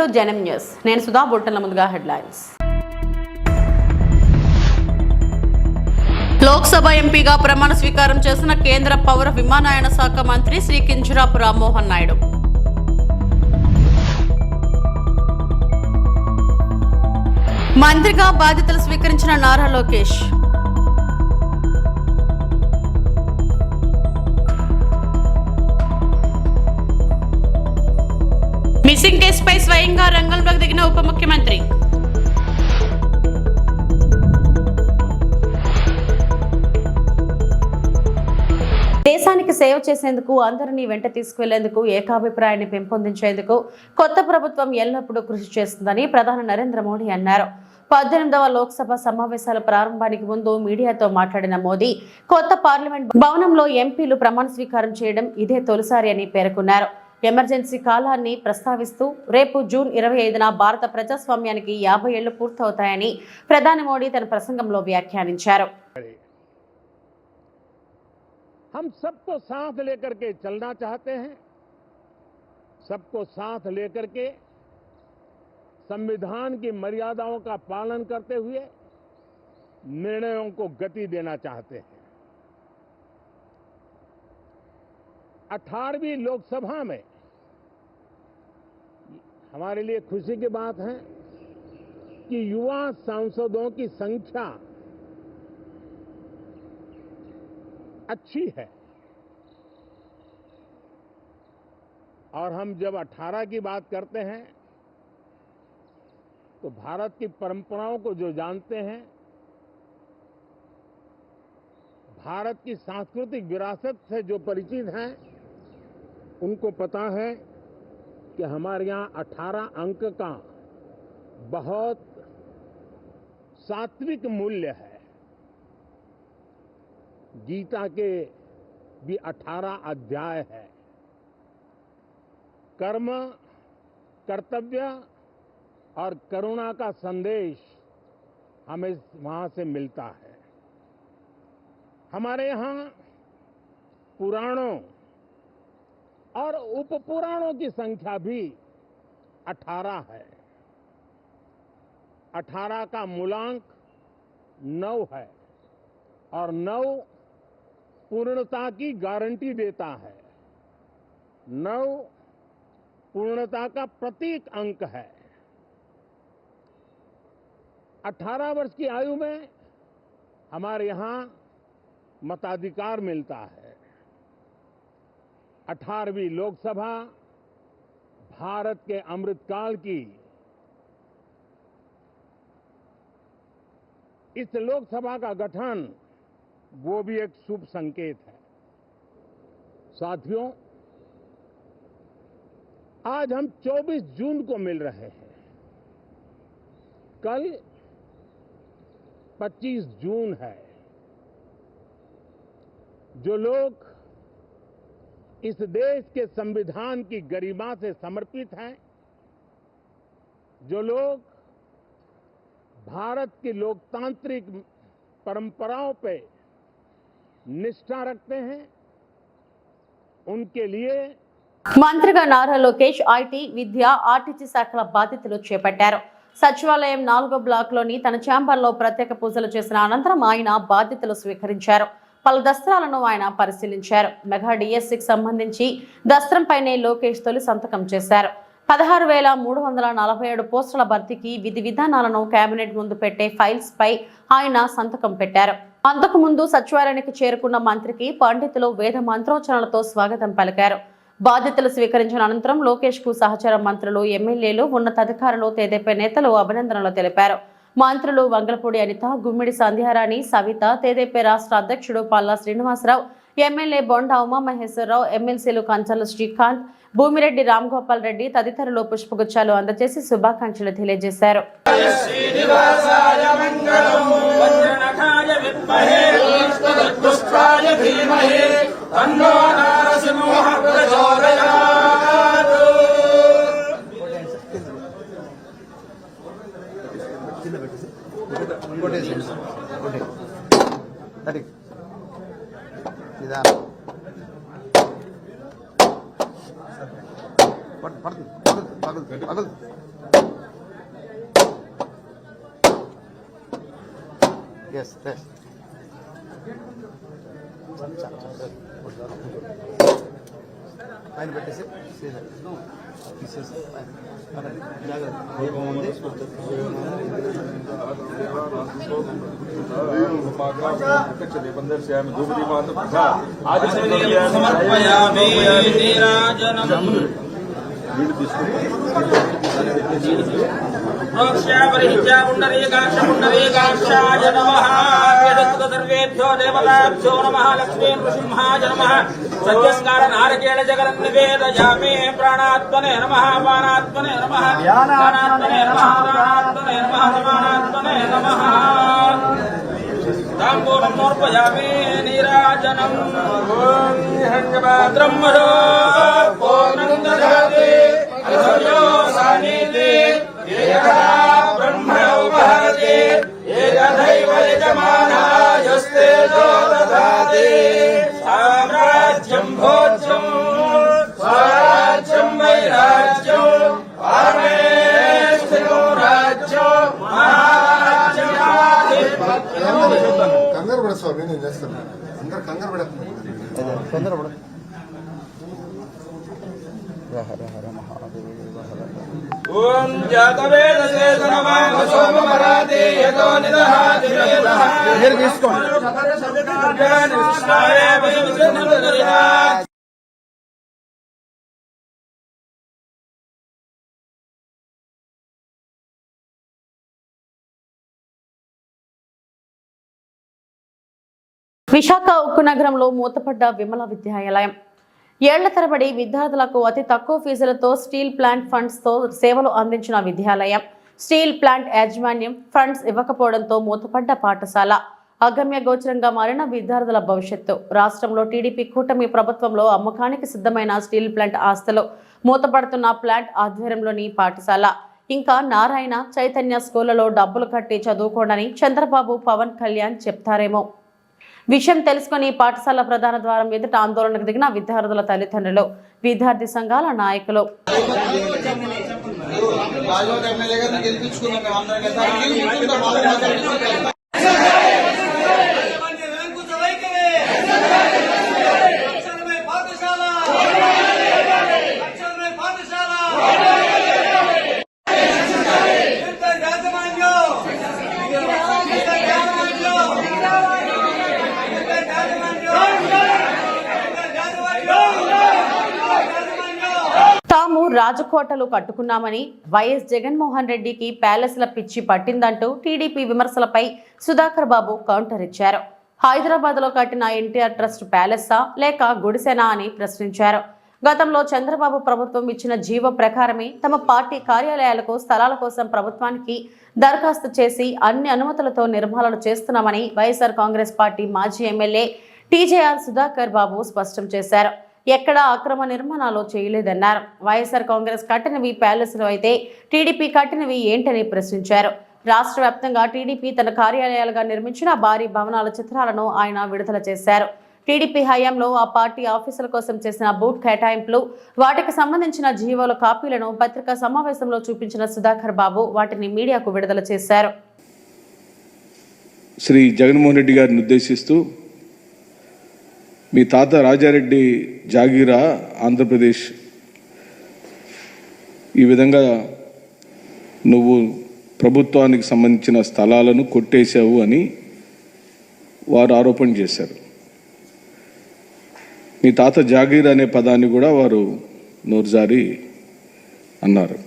To జనం news. నేను సుధా బొట్టల ముందుగా హెడ్లైన్స్. లోక్సభ ఎంపీగా ప్రమాణ స్వీకారం చేసిన కేంద్ర పౌర విమానయాన శాఖ మంత్రి శ్రీ కింజరాపు రామ్మోహన్ నాయుడు. మంత్రిగా బాధ్యతలు స్వీకరించిన నారా లోకేష్. మిస్సింగ్ కేసుపై స్వయంగా రంగంలోకి దిగిన ఉప ముఖ్యమంత్రి. దేశానికి సేవ చేసేందుకు అందరినీ వెంట తీసుకువెళ్ళేందుకు ఏకాభిప్రాయాన్ని పెంపొందించేందుకు కొత్త ప్రభుత్వం ఎల్లప్పుడూ కృషి చేస్తుందని ప్రధాని నరేంద్ర మోడీ అన్నారు. పద్దెనిమిదవ లోక్సభ సమావేశాల ప్రారంభానికి ముందు మీడియాతో మాట్లాడిన మోదీ కొత్త పార్లమెంట్ భవనంలో ఎంపీలు ప్రమాణ స్వీకారం చేయడం ఇదే తొలిసారి అని పేర్కొన్నారు. ఎమర్జెన్సీ కాలాన్ని ప్రస్తావిస్తూ రేపు జూన్ ఇరవై ఐదున భారత ప్రజాస్వామ్యానికి యాభై ఏళ్లు పూర్తవుతాయని ప్రధాని మోడీ తన ప్రసంగంలో వ్యాఖ్యానించారు हम सबको साथ लेकर के चलना चाहते हैं सबको साथ लेकर के संविधान की मर्यादाओं का पालन करते हुए निर्णयों को गति देना चाहते हैं अठारहवीं लोकसभा में हमारे लिए खुशी की बात है कि युवा सांसदों की संख्या अच्छी है। और हम जब 18 की बात करते हैं तो भारत की परंपराओं को जो जानते हैं, भारत की सांस्कृतिक विरासत से जो परिचित हैं उनको पता है कि हमारे यहाँ 18 अंक का बहुत सात्विक मूल्य है। गीता के भी 18 अध्याय है। कर्म, कर्तव्य और करुणा का संदेश हमें वहाँ से मिलता है। हमारे यहाँ पुराणों और उपपुराणों की संख्या भी 18 है। 18 का मूलांक 9 है और 9 पूर्णता की गारंटी देता है। नौ पूर्णता का प्रतीक अंक है। 18 वर्ष की आयु में हमारे यहाँ मताधिकार मिलता है। 18वीं लोकसभा, भारत के अमृतकाल की। इस लोकसभा का गठन, वो भी एक शुभ संकेत है। साथियों, आज हम 24 जून को मिल रहे हैं। कल 25 जून है, जो लोग इस देश के संविधान की गरिमा से समर्पित हैं जो लोग भारत की लोकतांत्रिक परंपराओं पे निष्ठा रखते हैं उनके लिए మంత్రిగా Nara Lokesh IT Vidya RTC శాఖల బాధ్యతలు చేపట్టారు సచివాలయం నాలుగో బ్లాక్లోని తన ఛాంబర్లో ప్రత్యేక పూజలు చేసిన అనంతరం ఆయన బాధ్యతలు స్వీకరించారు పలు దస్త్రాలను ఆయన పరిశీలించారు. మెగా డిఎస్సికి సంబంధించి దస్త్రంపైనే లోకేష్ తొలి సంతకం చేశారు. పదహారు వేల మూడు వందల నలభై ఏడు పోస్టుల భర్తీకి విధి విధానాలను కేబినెట్ ముందు పెట్టే ఫైల్స్ పై ఆయన సంతకం పెట్టారు. అంతకు ముందు సచివాలయానికి చేరుకున్న మంత్రికి పండితులు వేద మంత్రోచ్చరణలతో స్వాగతం పలికారు. బాధ్యతలు స్వీకరించిన అనంతరం లోకేష్కు సహచర మంత్రులు ఎమ్మెల్యేలు ఉన్నతాధికారులు తెదేపే నేతలు అభినందనలు తెలిపారు. మంత్రులు వంగలపూడి అనిత గుమ్మిడి సంధ్యారాణి సవిత తేదేపే రాష్ట్ర అధ్యక్షుడు పల్లా శ్రీనివాసరావు ఎమ్మెల్యే బొండా ఉమామహేశ్వరరావు ఎమ్మెల్సీలు కంచల శ్రీకాంత్ భూమిరెడ్డి రామ్ గోపాల్ రెడ్డి తదితరులు పుష్పగుచ్చాలు అందజేసి శుభాకాంక్షలు తెలియజేశారు. సమర్పయామి నీరాజనం ప్రోక్ష్యాపరిహిత్యా పుండరీకాక్ష పుండరీకాక్షాయ నమః యదస్తు సర్వేభ్యో దేవతాభ్యో నమ లక్ష్మీ నృసింహాయ నమ సత్యస్కార నారకేళ జగన్ నివేదయామి ప్రాణాత్మనే నమ పానాత్మనే నమ ధ్యానాత్మనే నమ ప్రాణాత్మనే నమ సమానాత్మనే నమ. తాంబూలం సమర్పయామి నీరాజనం. భద్రం వదో పూర్ణం దదాతి అసర్యో సానీతి ఏకదా బ్రహ్మ ఉపహరతి ఏకదైవ యజమానాయస్తేజో దదాతి స్వామి నేను చేస్తాను అందరు కంగారు ఓం వేదః దగ్గర తీసుకోండి. విశాఖ ఉక్కు నగరంలో మూతపడ్డ విమల విద్యాలయం. ఏళ్ళ తరబడి విద్యార్థులకు అతి తక్కువ ఫీజులతో స్టీల్ ప్లాంట్ ఫండ్స్తో సేవలు అందించిన విద్యాలయం. స్టీల్ ప్లాంట్ యాజమాన్యం ఫండ్స్ ఇవ్వకపోవడంతో మూతపడ్డ పాఠశాల. అగమ్య గోచరంగా మారిన విద్యార్థుల భవిష్యత్తు. రాష్ట్రంలో టీడీపీ కూటమి ప్రభుత్వంలో అమ్మకానికి సిద్ధమైన స్టీల్ ప్లాంట్ ఆస్తులు. మూతపడుతున్న ప్లాంట్ ఆధ్వర్యంలోని పాఠశాల. ఇంకా నారాయణ చైతన్య స్కూళ్ళలో డబ్బులు కట్టి చదువుకోండని చంద్రబాబు పవన్ కళ్యాణ్ చెప్తారేమో. విషయం తెలుసుకుని పాఠశాల ప్రధాన ద్వారం ఎదుట ఆందోళనకు దిగిన విద్యార్థుల తల్లిదండ్రులు విద్యార్థి సంఘాల నాయకులు. గెలిపించుకున్నాం మేము అందరం గెలిపించుకుంటాం వాళ్ళు మాట్లాడుకుంటాం తాము రాజకోటలు కట్టుకున్నామని వైఎస్ జగన్మోహన్ రెడ్డికి ప్యాలెస్ల పిచ్చి పట్టిందంటూ టీడీపీ విమర్శలపై సుధాకర్ బాబు కౌంటర్ ఇచ్చారు. హైదరాబాద్లో కట్టిన ఎన్టీఆర్ ట్రస్ట్ ప్యాలెస్సా లేక గుడిసెనా అని ప్రశ్నించారు. గతంలో చంద్రబాబు ప్రభుత్వం ఇచ్చిన జీవో ప్రకారమే తమ పార్టీ కార్యాలయాలకు స్థలాల కోసం ప్రభుత్వానికి దరఖాస్తు చేసి అన్ని అనుమతులతో నిర్మాణాలు చేస్తున్నామని వైఎస్ఆర్ కాంగ్రెస్ పార్టీ మాజీ ఎమ్మెల్యే టీజేఆర్ సుధాకర్ బాబు స్పష్టం చేశారు. ఎక్కడా అక్రమ నిర్మాణాలు చేయలేదన్నారు. వైఎస్ఆర్ కాంగ్రెస్ కట్టినవి ప్యాలెస్లు అయితే టీడీపీ కట్టినవి ఏంటని ప్రశ్నించారు. రాష్ట్ర వ్యాప్తంగా టీడీపీ తన కార్యాలయాలుగా నిర్మించిన భారీ భవనాల చిత్రాలను ఆయన విడుదల చేశారు. టీడీపీ హయాంలో ఆ పార్టీ ఆఫీసుల కోసం చేసిన బూట్ కేటాయింపులు వాటికి సంబంధించిన జీవోల కాపీలను పత్రికా సమావేశంలో చూపించిన సుధాకర్ బాబు వాటిని మీడియాకు విడుదల చేశారు. శ్రీ జగన్మోహన్ రెడ్డి గారిని ఉద్దేశిస్తూ మీ తాత రాజారెడ్డి జాగీరా ఆంధ్రప్రదేశ్. ఈ విధంగా నువ్వు ప్రభుత్వానికి సంబంధించిన స్థలాలను కొట్టేశావు అని వారు ఆరోపణ చేశారు. మీ తాత జాగీర్ అనే పదాన్ని కూడా వారు నోరుజారి అన్నారు.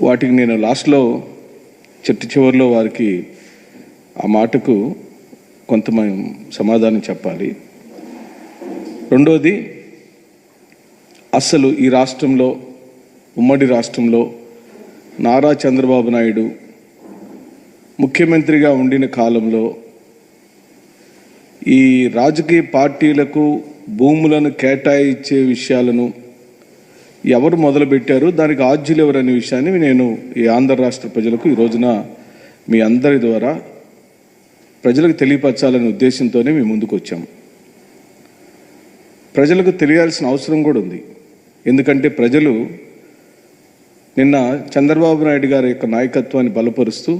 వాటికి నేను లాస్ట్లో చిట్ట చివరిలో వారికి ఆ మాటకు కొంత సమాధానం చెప్పాలి. రెండోది అసలు ఈ రాష్ట్రంలో ఉమ్మడి రాష్ట్రంలో నారా చంద్రబాబు నాయుడు ముఖ్యమంత్రిగా ఉండిన కాలంలో ఈ రాజకీయ పార్టీలకు భూములను కేటాయించే విషయాలను ఎవరు మొదలుపెట్టారు దానికి ఆద్యులు ఎవరు అనే విషయాన్ని నేను ఈ ఆంధ్ర రాష్ట్ర ప్రజలకు ఈ రోజున మీ అందరి ద్వారా ప్రజలకు తెలియపరచాలనే ఉద్దేశంతోనే మేము ముందుకు వచ్చాము ప్రజలకు తెలియాల్సిన అవసరం కూడా ఉంది. ఎందుకంటే ప్రజలు నిన్న చంద్రబాబు నాయుడు గారి యొక్క నాయకత్వాన్ని బలపరుస్తూ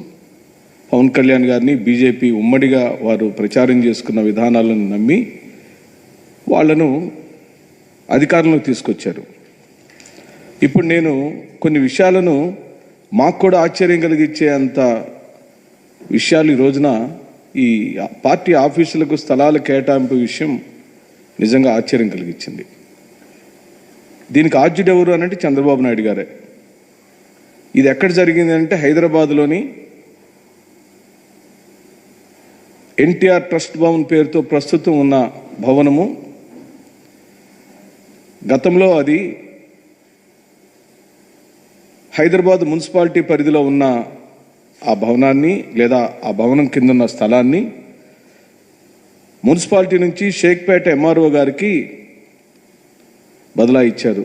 పవన్ కళ్యాణ్ గారిని బీజేపీ ఉమ్మడిగా వారు ప్రచారం చేసుకున్న విధానాలను నమ్మి వాళ్ళను అధికారంలోకి తీసుకొచ్చారు. ఇప్పుడు నేను కొన్ని విషయాలను మాకు కూడా ఆశ్చర్యం కలిగించే అంత విషయాలు ఈ రోజున ఈ పార్టీ ఆఫీసులకు స్థలాల కేటాయింపు విషయం నిజంగా ఆశ్చర్యం కలిగించింది. దీనికి ఆద్యుడు ఎవరు అనంటే చంద్రబాబు నాయుడు గారే. ఇది ఎక్కడ జరిగింది అంటే హైదరాబాద్లోని ఎన్టీఆర్ ట్రస్ట్ భవన్ పేరుతో ప్రస్తుతం ఉన్న భవనము. గతంలో అది హైదరాబాద్ మున్సిపాలిటీ పరిధిలో ఉన్న ఆ భవనాన్ని లేదా ఆ భవనం కింద ఉన్న స్థలాన్ని మున్సిపాలిటీ నుంచి షేక్పేట ఎంఆర్ఓ గారికి బదలాయిచ్చారు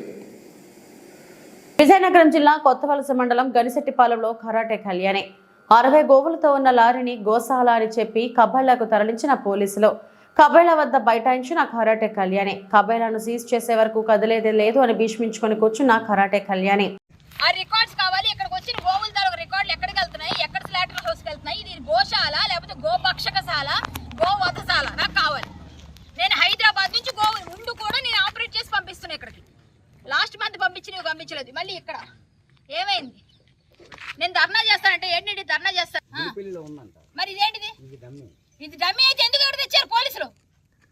విజయనగరం జిల్లా కొత్తవలస మండలం గనిశెట్టిపాలెంలో కరాటే కళ్యాణి. అరవై గోవులతో ఉన్న లారీని గోశాల అని చెప్పి కబైళ్ళకు తరలించిన పోలీసులు. కబైళ్ళ వద్ద బైఠాయించిన కరాటే కళ్యాణి. కబైళ్ళను సీజ్ చేసే వరకు కదిలేదే లేదు అని భీష్మించుకొని కూర్చున్న కరాటే కళ్యాణి. ఆ రికార్డ్స్ కావాలి. ఇక్కడికి వచ్చిన గోవుల తాలూకు రికార్డులు ఎక్కడికి వెళ్తున్నాయి? ఎక్కడ స్లాటర్ హౌస్కి వెళ్తున్నాయి? ఇది గోశాల లేకపోతే గోభక్షకశాల గోవధశాల నాకు కావాలి. నేను హైదరాబాద్ నుంచి గోవు ముందు కూడా నేను ఆపరేట్ చేసి పంపిస్తున్నా ఇక్కడికి. లాస్ట్ మంత్ పంపించి నువ్వు పంపించలేదు. మళ్ళీ ఇక్కడ. ఏమైంది? నేను ధర్నా చేస్తానంటే ఏంటి ధర్నా చేస్తాను. మరి ఇదేంటిది? ఇది డమ్మీ అయితే ఎందుకు ఎవరు తెచ్చారు పోలీసులు?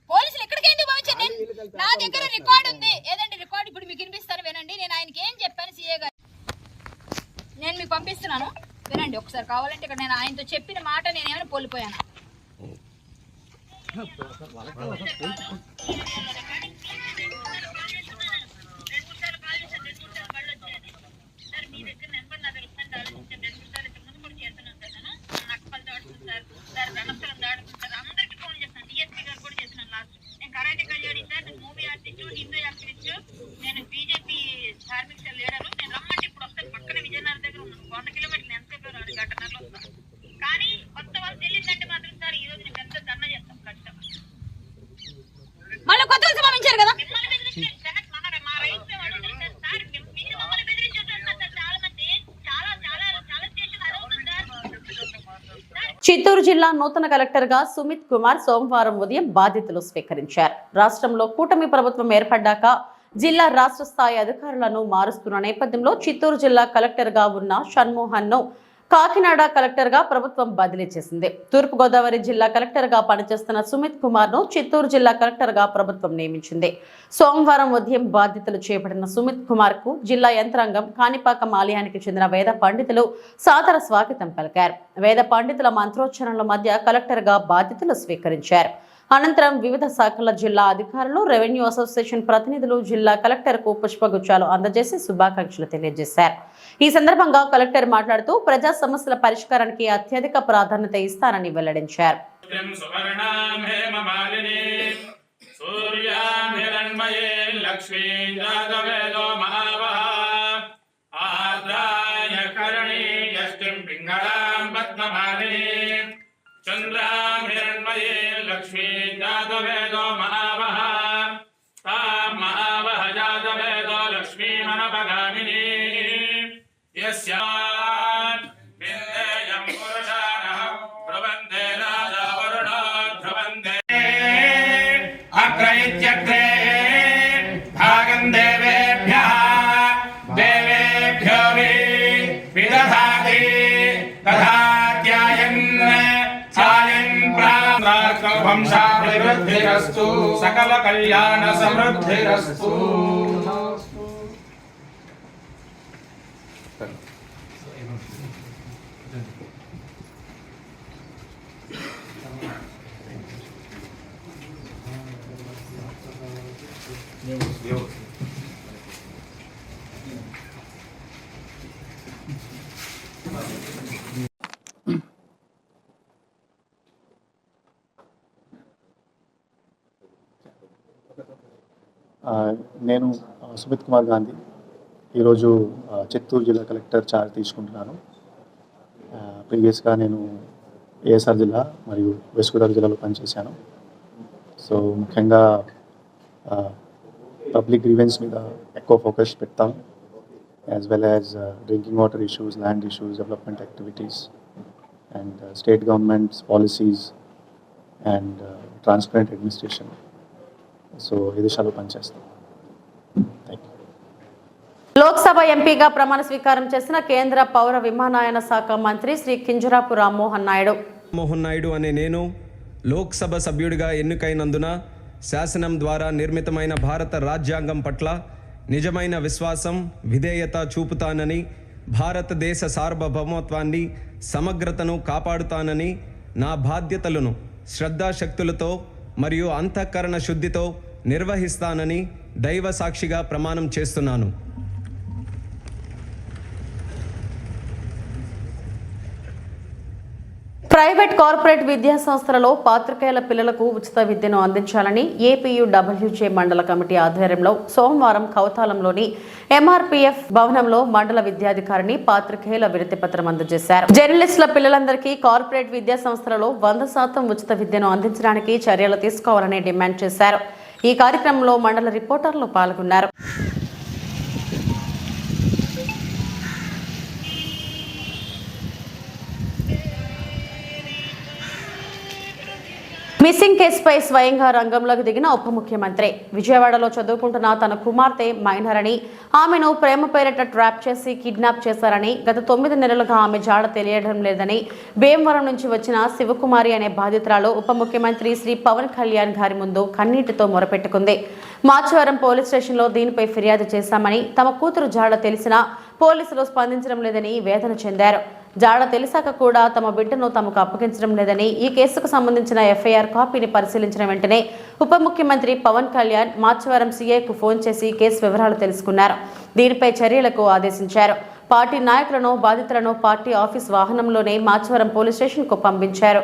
పోలీసులు ఎక్కడికి ఎందుకు పంపించారు? నేను నా దగ్గర రికార్డ్ ఉంది. ఏదండి రికార్డ్? ఇప్పుడు మీకు వినిపిస్తాను వినండి. నేను ఆయనకి ఏం చెప్పాను సీఏ గారు? నేను మీకు పంపిస్తున్నాను. వినండి ఒకసారి కావాలంటే ఇక్కడ నేను ఆయనతో చెప్పిన మాట నేను ఏమైనా కోల్పోయాను నేను బీజేపీ ధార్మిక లీడర్ నేను రమ్మంటే ఇప్పుడు వస్తాను పక్కన విజయనగరం దగ్గర ఉన్నాను వంద కిలోమీటర్లు ఎంత రాదు గంటన్నరలో వస్తాను కానీ కొత్త వాళ్ళు తెలియదంటే మాత్రం సార్ ఈ రోజు నేను పెద్ద ధర్నా చేస్తాం ఖచ్చితంగా మళ్ళీ కొత్త వాళ్ళు పంపించారు కదా మిమ్మల్ని బెదిరించే జగన్ మన మా రైతు వాళ్ళు ఉన్నారు సార్ మీ- మీరు మమ్మల్ని బెదిరించేస్తున్నారు సార్ చాలా మంది చాలా చాలా చాలా స్టేషన్ అదవుతుంది సార్ చిత్తూరు జిల్లా నూతన కలెక్టర్గా సుమిత్ కుమార్ సోమవారం ఉదయం బాధ్యతలు స్వీకరించారు. రాష్ట్రంలో కూటమి ప్రభుత్వం ఏర్పడ్డాక జిల్లా రాష్ట్ర స్థాయి అధికారులను మారుస్తున్న నేపథ్యంలో చిత్తూరు జిల్లా కలెక్టర్గా ఉన్న షణ్మోహన్ను కాకినాడ కలెక్టర్గా ప్రభుత్వం బదిలీ చేసింది. తూర్పుగోదావరి జిల్లా కలెక్టర్గా పనిచేస్తున్న సుమిత్ కుమార్ను చిత్తూరు జిల్లా కలెక్టర్గా ప్రభుత్వం నియమించింది. సోమవారం ఉదయం బాధ్యతలు చేపట్టిన సుమిత్ కుమార్కు జిల్లా యంత్రాంగం కాణిపాకం ఆలయానికి చెందిన వేద పండితులు సాదర స్వాగతం పలికారు. వేద పండితుల మంత్రోచ్చరణల మధ్య కలెక్టర్గా బాధ్యతలు స్వీకరించారు. అనంతరం వివిధ శాఖల జిల్లా అధికారులు రెవెన్యూ అసోసియేషన్ ప్రతినిధులు జిల్లా కలెక్టర్కు పుష్పగుచ్చాలు అందజేసి శుభాకాంక్షలు తెలియజేశారు. ఈ సందర్భంగా కలెక్టర్ మాట్లాడుతూ ప్రజా సమస్యల పరిష్కారానికి అత్యధిక ప్రాధాన్యత ఇస్తానని వెల్లడించారు. లక్ష్మీ జాగవేదో మహా जातवेदो महावः वंशाभिवृद्धिरस्तु सकल कल्याण समृद्धिरस्तु నేను సుమిత్ కుమార్ గాంధీ. ఈరోజు చిత్తూరు జిల్లా కలెక్టర్ చార్జ్ తీసుకుంటున్నాను. ప్రీవియస్గా నేను ఏఎస్ఆర్ జిల్లా మరియు వెస్ట్ గోదావరి జిల్లాలో పనిచేశాను. సో ముఖ్యంగా పబ్లిక్ గ్రీవెన్స్ మీద ఎక్కువ ఫోకస్ పెడతాం. As well as drinking water issues land issues development activities and state governments policies and transparent administration. So ఈ దిశలో పనిచేస్తాం. లోక్సభ ఎంపీగా ప్రమాణ స్వీకారం చేసిన కేంద్ర పౌర విమానయాన శాఖ మంత్రి శ్రీ కింజరాపు రామ్మోహన్ నాయుడు. మోహన్ నాయుడు అనే నేను లోక్సభ సభ్యుడిగా ఎన్నికైనందున శాసనం ద్వారా నిర్మితమైన భారత రాజ్యాంగం పట్ల నిజమైన విశ్వాసం విధేయత చూపుతానని భారతదేశ సార్వభౌమత్వాన్ని సమగ్రతను కాపాడుతానని నా బాధ్యతలను శ్రద్ధాశక్తులతో మరియు అంతఃకరణ శుద్ధితో నిర్వహిస్తానని దైవ సాక్షిగా ప్రమాణం చేస్తున్నాను. ప్రైవేట్ కార్పొరేట్ విద్యా సంస్థలలో పాత్రికేయుల పిల్లలకు ఉచిత విద్యను అందించాలని ఏపీయూడబ్ల్యూజే మండల కమిటీ ఆధ్వర్యంలో సోమవారం కౌతాలంలోని ఎంఆర్పీఎఫ్ భవనంలో మండల విద్యాధికారిని పాత్రికేయుల వినతి పత్రం అందజేశారు. జర్నలిస్టుల పిల్లలందరికీ కార్పొరేట్ విద్యా సంస్థలలో వంద శాతం ఉచిత విద్యను అందించడానికి చర్యలు తీసుకోవాలని డిమాండ్ చేశారు. ఈ కార్యక్రమంలో మండల రిపోర్టర్లు పాల్గొన్నారు. మిస్సింగ్ కేసుపై స్వయంగా రంగంలోకి దిగిన ఉప ముఖ్యమంత్రి. విజయవాడలో చదువుకుంటున్న తన కుమార్తె మైనర్ అని ఆమెను ప్రేమ పేరిట ట్రాప్ చేసి కిడ్నాప్ చేశారని గత తొమ్మిది నెలలుగా ఆమె జాడ తెలియడం లేదని భీమవరం నుంచి వచ్చిన శివకుమారి అనే బాధితురాలు ఉప ముఖ్యమంత్రి శ్రీ పవన్ కళ్యాణ్ గారి ముందు కన్నీటితో మొరపెట్టుకుంది. మాచవరం పోలీస్ స్టేషన్లో దీనిపై ఫిర్యాదు చేశామని తమ కూతురు జాడ తెలిసినా పోలీసులు స్పందించడం లేదని వేదన చెందారు. జాడ తెలిసాక కూడా తమ బిడ్డను తమకు అప్పగించడం లేదని ఈ కేసుకు సంబంధించిన ఎఫ్ఐఆర్ కాపీని పరిశీలించిన వెంటనే ఉప ముఖ్యమంత్రి పవన్ కళ్యాణ్ మాచవరం సీఐకు ఫోన్ చేసి కేసు వివరాలు తెలుసుకున్నారు. దీనిపై చర్యలకు ఆదేశించారు. పార్టీ నాయకులను బాధితులను పార్టీ ఆఫీస్ వాహనంలోనే మాచవరం పోలీస్ స్టేషన్కు పంపించారు.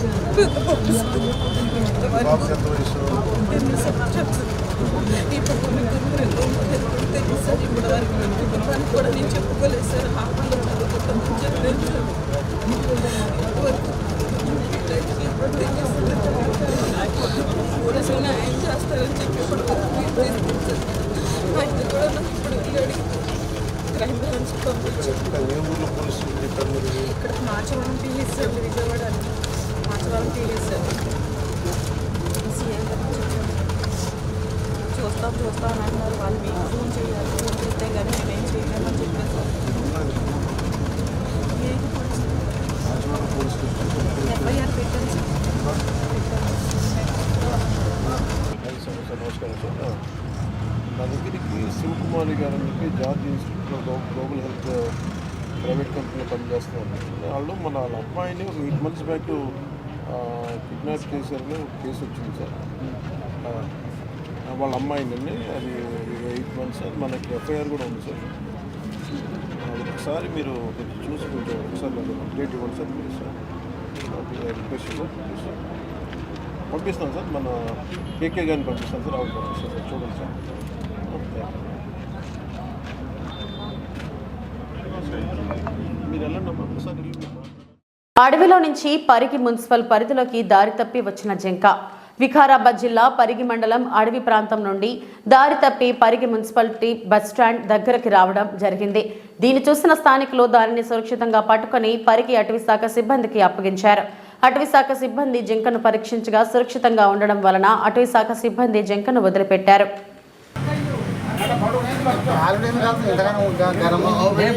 ఈ కొన్ని రెండు తెలుసు సార్ ఇప్పుడు కూడా నేను చెప్పుకోలేదు సార్ హాస్టల్లో చదువుకుంటామని చెప్పలేదు పోలీసులు న్యాయం చేస్తారని చెప్పి ఇప్పుడు ఆయన కూడా నాకు ఇప్పుడు క్రైమ్ బ్రాంచ్ ఇక్కడ మార్చవరం పిఎస్ సార్ విజయవాడ చూస్తాం చూస్తాం అని అంటున్నారు వాళ్ళు మీకు ఫోన్ చేయాలి ఫోన్ చేస్తే కానీ మేమేం చేయలేమని చెప్పారు ఏది ఎఫ్ఐఆర్ పెట్టాను సార్ నమస్కారం సార్ నా దగ్గరికి శివకుమారి గారు అని చెప్పి జార్జ్ ఇన్స్టిట్యూట్లో గ్లో- గ్లోబల్ హెల్త్ ప్రైవేట్ కంపెనీలో పనిచేస్తున్నారు వాళ్ళు మన వాళ్ళ అమ్మాయిని ఒక ఎయిట్ మంత్స్ బ్యాక్ కిడ్నాప్ చేశారని ఒక కేసు వచ్చింది సార్. వాళ్ళ అమ్మాయిని అది ఎయిట్ మంత్స్ సార్ మనకి ఎఫ్ఐఆర్ కూడా ఉంది సార్. ఒకసారి మీరు కొంచెం చూసి కొంచెం ఒకసారి నాకు అప్డేట్ ఇవ్వండి సార్ మీరు సార్. Request sir. పంపిస్తాను సార్ మన కేకే గారిని పంపిస్తాను సార్ అవును పంపిస్తాను సార్ చూడండి సార్. ఓకే వెళ్ళండి అమ్మా ఒకసారి వెళ్ళి మీరు మాట్లాడండి. అడవిలో నుంచి పరిగి మున్సిపల్ పరిధిలోకి దారి తప్పి వచ్చిన జింక. వికారాబాద్ జిల్లా పరిగి మండలం అడవి ప్రాంతం నుండి దారి తప్పి పరిగి మున్సిపాలిటీ బస్టాండ్ దగ్గరకు రావడం జరిగింది. దీన్ని చూసిన స్థానికులు దానిని సురక్షితంగా పట్టుకొని పరిగి అటవీ శాఖ సిబ్బందికి అప్పగించారు. అటవీ శాఖ సిబ్బంది జింకను పరీక్షించగా సురక్షితంగా ఉండడం వలన అటవీ శాఖ సిబ్బంది జింకను వదిలిపెట్టారు.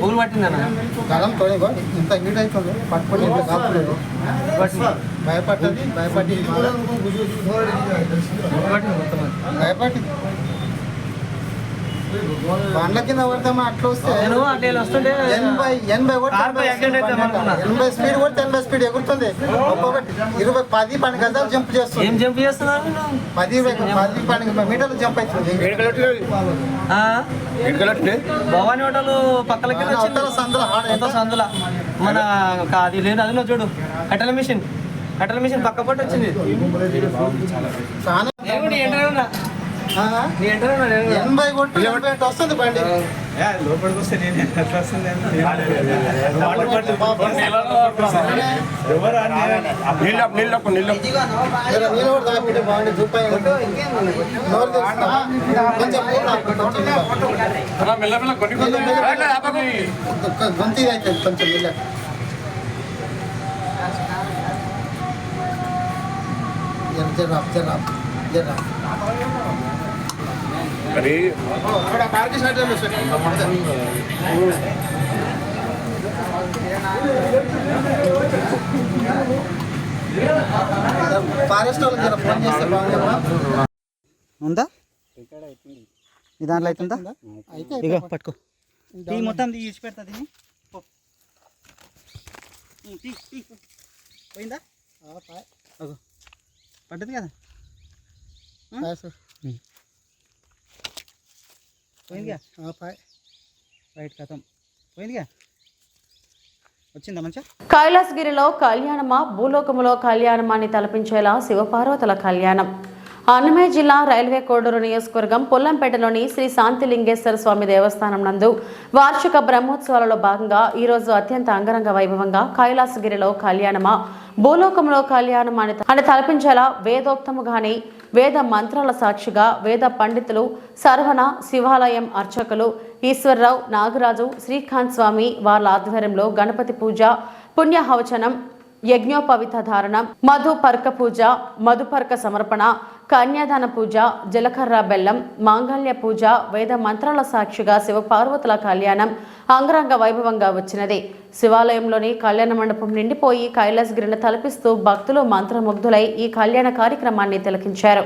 పూలు పట్టిందన్న? గరం తోడుగో ఇంత హీట్ అవుతుంది పట్టుకొని ఇంత కాపులేదు భయపడ్డది. భయపడి భయపడి బండ్ల కింద పడతామా అట్లా వస్తే ఎనభై ఎనభై. ఎనభై స్పీడ్ కొడితే ఎనభై స్పీడ్ ఎగురుతుంది. ఒక్కొక్కటి ఇరవై పది పన్నెండు గజాలు జంప్ ఏం చేస్తుంది పది పది పన్నెండు మీటర్లు జంప్ అవుతుంది. ఆ? భవానీ హోటల్ పక్కలకి సందులో హాడ ఎంతో సందుల. మన అది లేదు అది నువ్వు చూడు. కట్టెల మిషన్. కట్టెల మిషన్ పక్క పట్టు వచ్చింది. చాలా ఎనభై కొట్టు వస్తుంది బండి. లోపలికి వస్తే నేను ఎట్లా వస్తుంది గొంతు అవుతుంది కొంచెం నీళ్ళు. జర జర జర. ఫారెస్ట్ వాళ్ళకి ఫోన్ చేస్తే బాగుంది ఉందా? నీ దాంట్లో అవుతుందా అయితే ఇగో పట్టుకో. తీ మొత్తం తీసి పెడతా దీన్ని. పో. ఉమ్, తీ తీ. పోయిందా? పడ్డది కదా? పోయిందిగా? రైట్ కథం. పోయిందిగా? వచ్చిందా మంచిగా కైలాసగిరిలో కళ్యాణమా? భూలోకములో కళ్యాణమాన్ని తలపించేలా శివపార్వతుల కళ్యాణం. అన్నమయ్య జిల్లా రైల్వే కోడూరు నియోజకవర్గం పొల్లంపేటలోని శ్రీ శాంతిలింగేశ్వర స్వామి దేవస్థానం నందు వార్షిక బ్రహ్మోత్సవాలలో భాగంగా ఈరోజు అత్యంత అంగరంగ వైభవంగా కైలాసగిరిలో కళ్యాణమా? భూలోకంలో కళ్యాణమాన్ని అని తలపించేలా వేదోక్తముగాని వేద మంత్రాల సాక్షిగా వేద పండితులు సర్వన శివాలయం అర్చకులు ఈశ్వరరావు నాగరాజు శ్రీకాంత్ స్వామి వాళ్ళ ఆధ్వర్యంలో గణపతి పూజ పుణ్యహవచనం యజ్ఞోపవిత ధారణం మధుపర్క పూజ మధుపర్క సమర్పణ కన్యాదాన పూజ జలకర్ర బెల్లం మాంగళ్య పూజ వేద మంత్రాల సాక్షిగా శివపార్వతుల కళ్యాణం అంగరంగ వైభవంగా వచ్చినది. శివాలయంలోని కళ్యాణ మండపం నిండిపోయి కైలాసగిరిని తలపిస్తూ భక్తులు మంత్రముగ్ధులై ఈ కళ్యాణ కార్యక్రమాన్ని తిలకించారు.